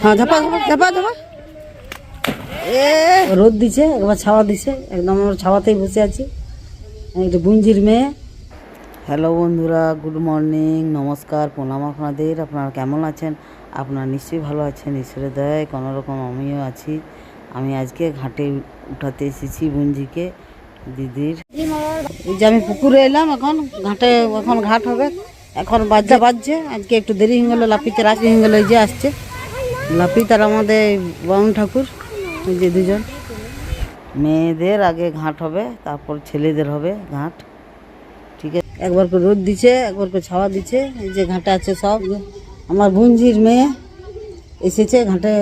হ্যাঁ এ, রোদ দিছে, একবার ছাওয়া দিছে, একদম আমরা ছাওয়াতেই বসে আছি। এটা বুঞ্জির মেয়ে। হ্যালো বন্ধুরা, গুড মর্নিং, নমস্কার, প্রণাম আপনাদের, আপনারা কেমন আছেন? আপনারা নিশ্চয়ই ভালো আছেন, ঈশ্বরের দয়ায় কোনো রকম আমিও আছি। আমি আজকে ঘাটে উঠাতে এসেছি বুঞ্জিকে, দিদির। এই যে আমি পুকুরে এলাম, এখন ঘাটে, এখন ঘাট হবে। এখন বাজ্যা বাজছে, আজকে একটু দেরি হয়ে গেলো লাপিতে রাজি হয়ে গেলো যে আসছে। লাপিত আর আমাদের বামুন ঠাকুর যে দুজন। মেয়েদের আগে ঘাট হবে, তারপর ছেলেদের হবে ঘাট। ঠিক আছে? একবার করে রোদ দিছে একবার করে ছাওয়া দিচ্ছে, এই যে ঘাটে আছে সব। আমার বুঞ্জির মেয়ে এসেছে, ঘাটে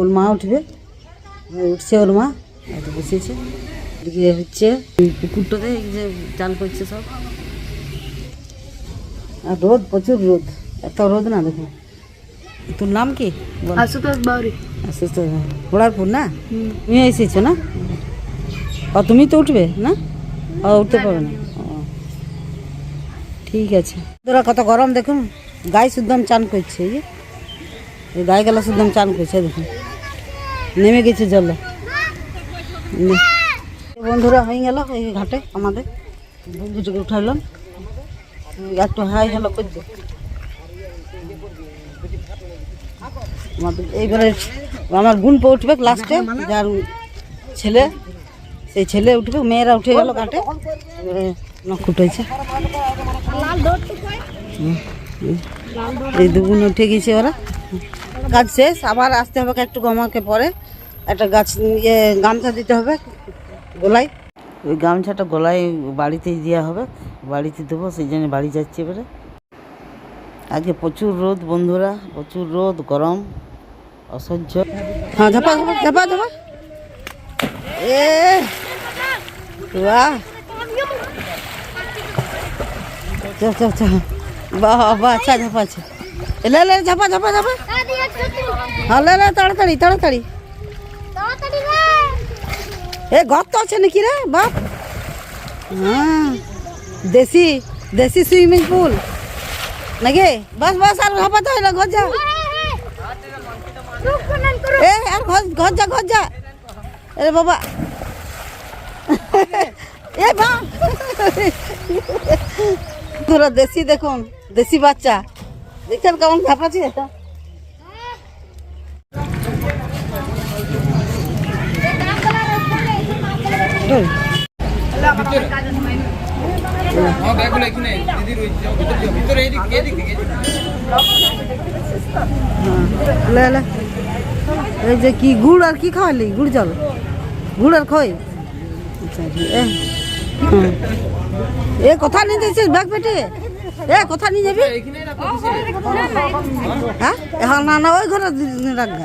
ওর মা উঠবে। উঠছে ওর মা এই তো বসেছে হচ্ছে পুকুরটাতে যে চাল করছে সব। আর রোদ, প্রচুর রোদ। এত রোদ না দেখো। তোর নাম কি। আশুতোষ বাউরি। ঘোড়ারপুর না? তুমি এসেছ না? ও তুমি তো উঠবে না? ও উঠতে পারবে না। ঠিক আছে। তোরা কত গরম দেখুন। গায়ে শুদ্ধম চান করছে এই যে। গায়ে গেলা শুদ্ধম চান করছে দেখুন। নেমে গেছে জলে। বন্ধুরা হয়ে গেল এই ঘাটে আমাদের। বন্ধুটাকে উঠাইলাম। একটু হাই হ্যালো করছে। এইবারে আমার গুণ পে উঠবে লাস্টে, যার ছেলে, সেই ছেলে উঠবে, মেয়েরা উঠে গেল কাটে নখ উঠেছে। এই দুগুণ উঠে গেছে ওরা। কাজ শেষ, আবার আসতে হবে একটু আমাকে পরে। একটা গাছ ইয়ে গামছা দিতে হবে, গোলায়। ওই গামছাটা গলায় বাড়িতেই দেওয়া হবে। বাড়িতে দেবো, সেই জন্য বাড়ি যাচ্ছি এবারে। আজকে প্রচুর রোদ, বন্ধুরা, প্রচুর রোদ, গরম, অসহ্য। হ্যাঁ ঝাপা ঝাপা এ, বাহ। আচ্ছা ঝাপা লে ঝাপা হ্যাঁ লে তাড়াতাড়ি তাড়াতাড়ি। এ ঘর তো আছে নাকি রে, বাপ? হ্যাঁ দেশি দেশি সুইমিং পুল। নাকি? বাস বাস, আর হাঁপাতে না ঘর যা এ, আর ঘর ঘর যা ঘর যা এ বাবা। এ বা তোরা দেশি দেখুন, দেশি বাচ্চা। দেখছেন কেমন ঝাপাচ্ছে এটা হ্যাঁ ব্যাগগুলো এখানে দিদির ওই ভিতরে এদিক এই যে কি গুড় আর কি খাওয়ালি? গুড় জল। গুড় আর খই? আচ্ছা এ। হুম। এ কোথা নিয়ে যাচ্ছিস ব্যাগ পেটে? এ কোথা নিয়ে যাবি? হ্যাঁ? না না ওই ঘরে রাখবে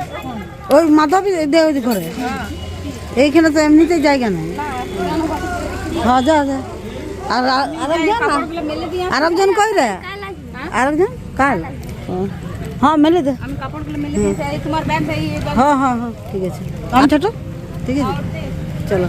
ওই মাধবী দে ওই ঘরে। এইখানে তো এমনিতে জায়গা নেই। হ্যাঁ যা যা আর আর- আরেকজন কই রে? আরেকজন কাল? ও। হ্যাঁ মেলে দে। আমি কাপড়গুলো মেলে দিয়েছি এই তোমার ব্যাগ এই ব্যাগ হ্যাঁ হ্যাঁ হ্যাঁ ঠিক আছে। আমি ছোট? ঠিক আছে। চলো।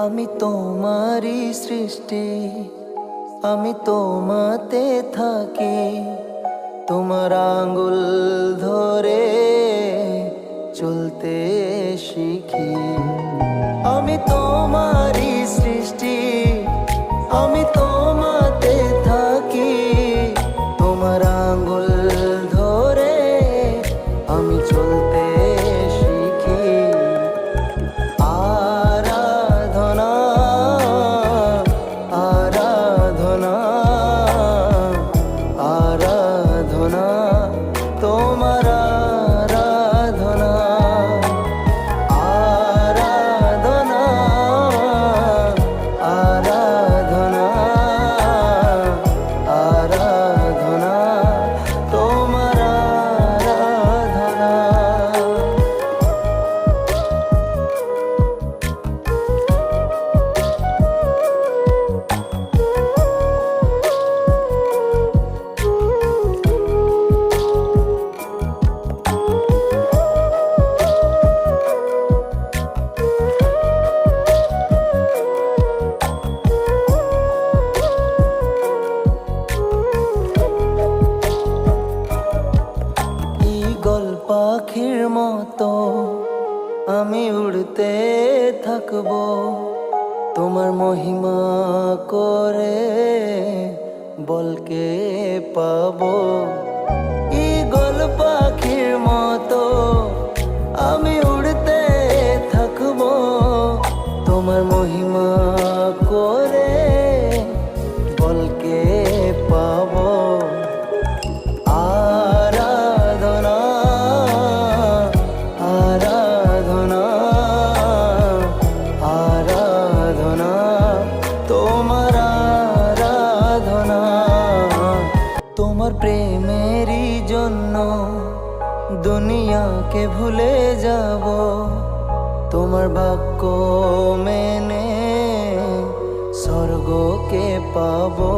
আমি তোমারই সৃষ্টি আমি তোমাতে থাকি। তোমার আঙ্গুল ধরে চলতে শিখি থাকব তোমার মহিমা করে বলকে পাবো। জন্য দুনিয়াকে ভুলে যাব। তোমার বাক্য মেনে স্বর্গকে পাবো।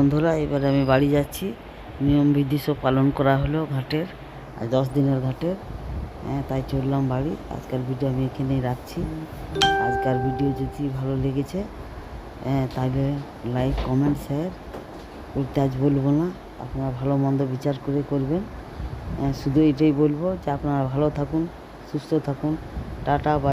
বন্ধুরা এবার আমি বাড়ি যাচ্ছি। নিয়ম বিধি সব পালন করা হলো ঘাটের আর দশ দিনের ঘাটের। হ্যাঁ তাই চললাম বাড়ি। আজকের ভিডিও আমি এখানেই রাখছি। আজকের ভিডিও যদি ভালো লেগেছে হ্যাঁ তাহলে লাইক কমেন্ট শেয়ার করতে আজ বলব না। আপনারা ভালো মন্দ বিচার করে করবেন। হ্যাঁ, শুধু এটাই বলব যে আপনারা ভালো থাকুন সুস্থ থাকুন। টাটা বা